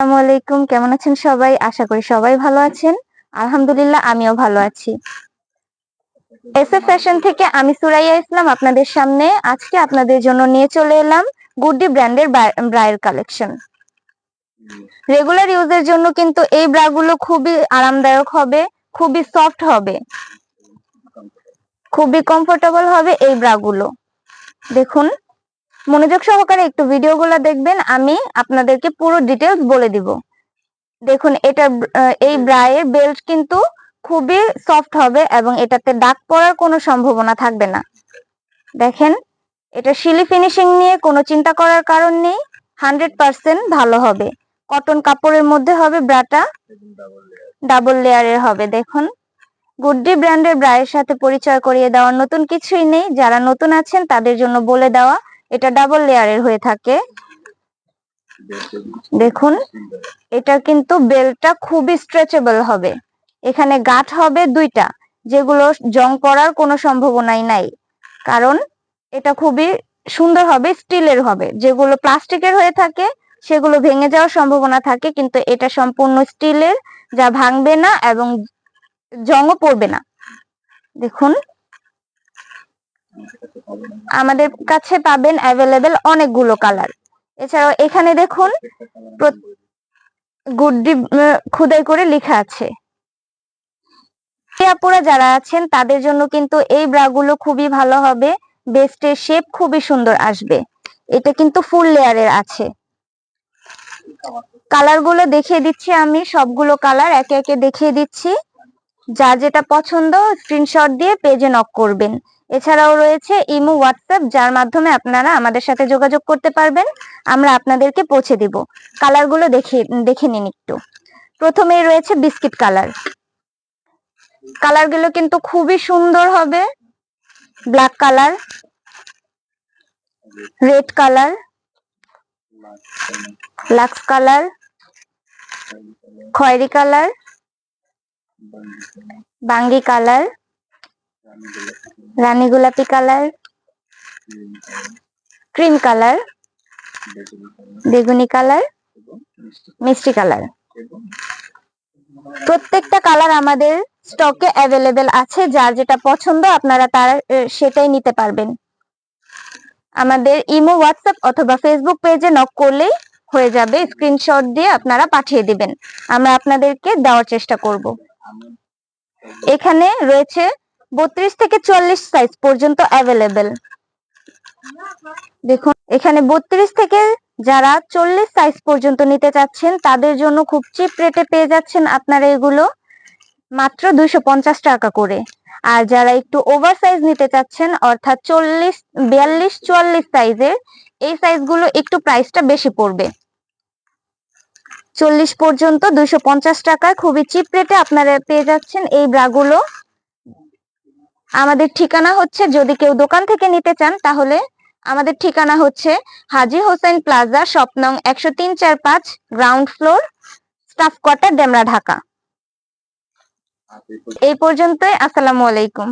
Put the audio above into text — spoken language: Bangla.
আসসালামু আলাইকুম, কেমন আছেন সবাই? আশা করি সবাই ভালো আছেন। আলহামদুলিল্লাহ, আমিও ভালো আছি। এস এফ ফ্যাশন থেকে আমি সুরাইয়া ইসলাম আপনাদের সামনে। আজকে আপনাদের জন্য নিয়ে চলে এলাম গুড্ডি ব্র্যান্ডের ব্রায়ের কালেকশন। রেগুলার ইউজের জন্য কিন্তু এই ব্রাগুলো খুবই আরামদায়ক হবে, খুবই সফট হবে, খুবই কমফোর্টেবল হবে এই ব্রাগুলো। দেখুন মনোযোগ সহকারে একটু ভিডিওগুলো দেখবেন, আমি আপনাদেরকে পুরো ডিটেলস বলে দিব। দেখুন, এটা এই ব্রায়ের বেল্ট কিন্তু খুবই সফট হবে এবং এটাতে দাগ পড়ার কোনো সম্ভাবনা থাকবে না। দেখেন, এটা শিলি ফিনিশিং নিয়ে কোনো চিন্তা করার কারণ নেই হান্ড্রেড পার্সেন্ট ভালো হবে। কটন কাপড়ের মধ্যে হবে ব্রাটা ডাবল লেয়ারের হবে। দেখুন, গুড্ডি ব্র্যান্ডের ব্রায়ের সাথে পরিচয় করিয়ে দেওয়ার নতুন কিছুই নেই। যারা নতুন আছেন, তাদের জন্য বলে দেওয়া এটা ডাবল লেয়ারের হয়ে থাকে। দেখুন, এটা কিন্তু বেলটা খুবই স্ট্রেচেবল হবে। এখানে গাঁট হবে দুইটা, যেগুলো জং পড়ার কোনো সম্ভাবনাই নাই। কারণ এটা খুবই সুন্দর হবে, স্টিলের হবে। যেগুলো প্লাস্টিকের হয়ে থাকে, সেগুলো ভেঙে যাওয়ার সম্ভাবনা থাকে, কিন্তু এটা সম্পূর্ণ স্টিলের, যা ভাঙবে না এবং জংও পড়বে না। দেখুন আমাদের কাছে পাবেন অ্যাভেলেবেল অনেকগুলো কালার এছাড়াও এখানে দেখুন গুড্ডি খোদাই করে লেখা আছে। আপুরা যারা আছেন, তাদের জন্য কিন্তু এই ব্রাগুলো খুবই ভালো হবে। বেস্টের শেপ খুবই সুন্দর আসবে। এটা কিন্তু ফুল লেয়ারের আছে। কালারগুলো দেখিয়ে দিচ্ছি আমি, সবগুলো কালার একে একে দেখিয়ে দিচ্ছি। যা যেটা পছন্দ স্ক্রিনশট দিয়ে পেজে নক করবেন। এছাড়াও রয়েছে ইমো, হোয়াটসঅ্যাপ, যার মাধ্যমে আপনারা আমাদের সাথে যোগাযোগ করতে পারবেন। আমরা আপনাদেরকে পৌঁছে দিব। কালারগুলো দেখে দেখে নিন একটু। প্রথমেই রয়েছে বিস্কিট কালার। কালারগুলো কিন্তু খুবই সুন্দর হবে। ব্ল্যাক কালার রেড কালার লাক্স কালার খয়েরি কালার বাঙ্গি কালার রানী গোলাপি কালার, ক্রিম কালার, বেগুনি কালার, মিষ্টি কালার। প্রত্যেকটা কালার আমাদের স্টকে অ্যাভেলেবেল আছে, যার যেটা পছন্দ আপনারা তার সেটাই নিতে পারবেন। আমাদের ইমো, হোয়াটসঅ্যাপ অথবা ফেসবুক পেজে নক করলেই হয়ে যাবে, স্ক্রিনশট দিয়ে আপনারা পাঠিয়ে দিবেন। আমরা আপনাদেরকে দেওয়ার চেষ্টা করব। এখানে রয়েছে বত্রিশ থেকে চল্লিশ সাইজ পর্যন্ত অ্যাভেলেবেল দেখুন, এখানে বত্রিশ থেকে যারা চল্লিশ সাইজ পর্যন্ত নিতে চাচ্ছেন, তাদের জন্য খুব চিপ রেটে পেয়ে যাচ্ছেন আপনারা এগুলো, মাত্র দুইশো পঞ্চাশ টাকা করে। আর যারা একটু ওভার সাইজ নিতে চাচ্ছেন, অর্থাৎ চল্লিশ, বিয়াল্লিশ, চুয়াল্লিশ সাইজের এই সাইজগুলো একটু প্রাইসটা বেশি পড়বে। চল্লিশ পর্যন্ত দুইশো পঞ্চাশ টাকায় খুবই চিপ রেটে আপনারা পেয়ে যাচ্ছেন এই ব্রাগুলো আমাদের ঠিকানা হচ্ছে, যদি কেউ দোকান থেকে নিতে চান, তাহলে আমাদের ঠিকানা হচ্ছে হাজি হোসেন প্লাজা স্বপ্নং একশো তিন চার পাঁচ, ground floor, staff quarter, Demra, Dhaka. এই পর্যন্তই, আসসালামু আলাইকুম।